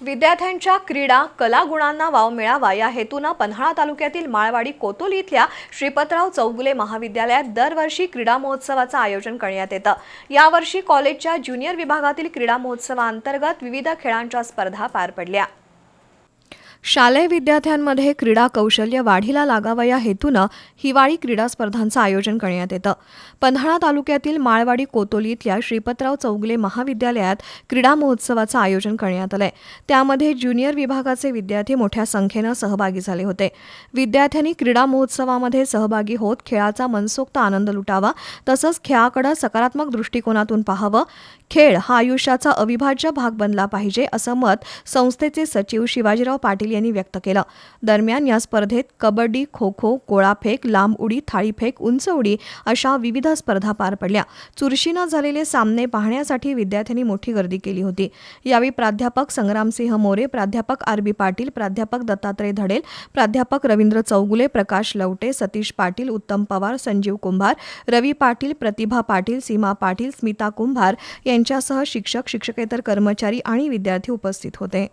विद्यार्थ्यांच्या क्रीडा कला गुणांना वाव मिळावा या हेतूनं पन्हाळा तालुक्यातील माळवाडी कोतोली इथल्या श्रीपतराव चौगुले महाविद्यालयात दरवर्षी क्रीडा महोत्सवाचं आयोजन करण्यात येतं. यावर्षी कॉलेजच्या ज्युनियर विभागातील क्रीडा महोत्सवाअंतर्गत विविध खेळांच्या स्पर्धा पार पडल्या. शालेय विद्यार्थ्यांमध्ये क्रीडा कौशल्य वाढीला लागावं या हेतूनं हिवाळी क्रीडा स्पर्धांचं आयोजन करण्यात येतं. पन्हाळा तालुक्यातील माळवाडी कोतोली इथल्या श्रीपतराव चौगुले महाविद्यालयात क्रीडा महोत्सवाचं आयोजन करण्यात आलंय. त्यामध्ये ज्युनियर विभागाचे विद्यार्थी मोठ्या संख्येनं सहभागी झाले होते. विद्यार्थ्यांनी क्रीडा महोत्सवामध्ये सहभागी होत खेळाचा मनसोक्त आनंद लुटावा तसंच खेळाकडे सकारात्मक दृष्टिकोनातून पाहावं. खेळ हा आयुष्याचा अविभाज्य भाग बनला पाहिजे असं मत संस्थेचे सचिव शिवाजीराव पाटील यांनी व्यक्त केलं. दरम्यान या स्पर्धेत कबड्डी खो खो गोळाफेक लांब उडी थाळीफेक उंच उडी अशा विविध स्पर्धा पार पडल्या. चुरशीनं झालेले सामने पाहण्यासाठी विद्यार्थ्यांनी मोठी गर्दी केली होती. यावेळी प्राध्यापक संग्रामसिंह मोरे प्राध्यापक आर बी पाटील प्राध्यापक दत्तात्रय धडेल प्राध्यापक रवींद्र चौगुले प्रकाश लवटे सतीश पाटील उत्तम पवार संजीव कुंभार रवी पाटील प्रतिभा पाटील सीमा पाटील स्मिता कुंभार यांच्यासह शिक्षक शिक्षकेतर कर्मचारी आणि विद्यार्थी उपस्थित होते.